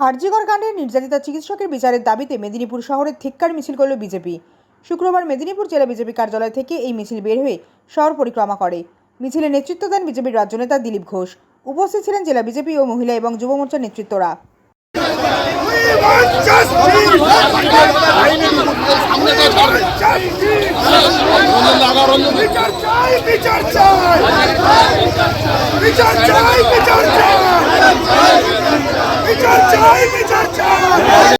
আরজিকর কাণ্ডে নির্যাতিতা চিকিৎসকের বিচারের দাবিতে মেদিনীপুর শহরের ধিক্কার মিছিল করল বিজেপি শুক্রবার মেদিনীপুর জেলা বিজেপি কার্যালয় থেকে এই মিছিল বের হয়ে শহর পরিক্রমা করে মিছিলে নেতৃত্ব দেন বিজেপির রাজ্য নেতা দিলীপ ঘোষ উপস্থিত ছিলেন জেলা বিজেপি ও মহিলা এবং যুব মোর্চার নেতৃত্বরা বিচার চাই বিচার চাই চাই বিচার চাই